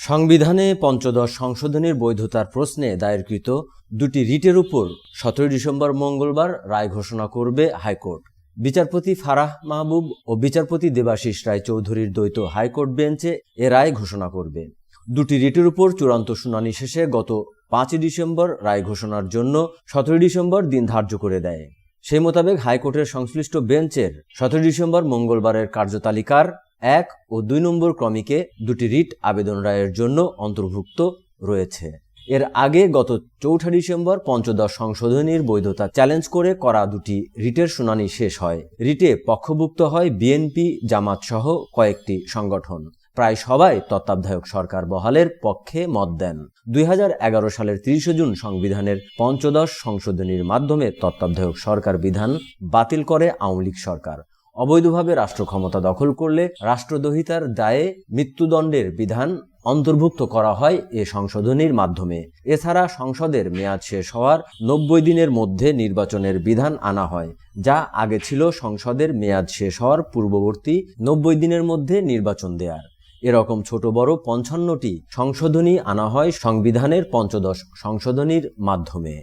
সংবিধানে পঞ্চদশ সংশোধনের বৈধতার প্রশ্নে দায়েরকৃত দুটি রিটের উপর সতেরো ডিসেম্বর মঙ্গলবার রায় ঘোষণা করবে হাইকোর্ট। বিচারপতি ফারাহ মাহবুব ও বিচারপতি দেবাশিস রায় চৌধুরীর দ্বৈত হাইকোর্ট বেঞ্চে এ রায় ঘোষণা করবে। দুটি রিটের উপর চূড়ান্ত শুনানি শেষে গত পাঁচই ডিসেম্বর রায় ঘোষণার জন্য সতেরো ডিসেম্বর দিন ধার্য করে দেয়। সেই মোতাবেক হাইকোর্টের সংশ্লিষ্ট বেঞ্চের সতেরো ডিসেম্বর মঙ্গলবারের কার্যতালিকার এক ও দুই নম্বর ক্রমিকে দুটি রিট আবেদন রায়ের জন্য অন্তর্ভুক্ত রয়েছে। এর আগে গত চৌঠা ডিসেম্বর পঞ্চদশ সংশোধনীর বৈধতা চ্যালেঞ্জ করে করা দুটি রিটের শুনানি শেষ হয়। রিটে পক্ষভুক্ত হয় বিএনপি, জামাত সহ কয়েকটি সংগঠন। প্রায় সবাই তত্ত্বাবধায়ক সরকার বহালের পক্ষে মত দেন। দুই হাজার এগারো সালের তিরিশে জুন সংবিধানের পঞ্চদশ সংশোধনীর মাধ্যমে তত্ত্বাবধায়ক সরকার বিধান বাতিল করে আওয়ামী লীগ সরকার। অবৈধভাবে রাষ্ট্র ক্ষমতা দখল করলে রাষ্ট্রদ্রোহিতার দায়ে মৃত্যুদণ্ডের বিধান অন্তর্ভুক্ত করা হয় এ সংশোধনীর মাধ্যমে। এছাড়া সংসদের মেয়াদ শেষ হওয়ার নব্বই দিনের মধ্যে নির্বাচনের বিধান আনা হয়, যা আগে ছিল সংসদের মেয়াদ শেষ হওয়ার পূর্ববর্তী নব্বই দিনের মধ্যে নির্বাচন দেয়ার। এরকম ছোট বড় পঞ্চান্নটি সংশোধনী আনা হয় সংবিধানের পঞ্চদশ সংশোধনীর মাধ্যমে।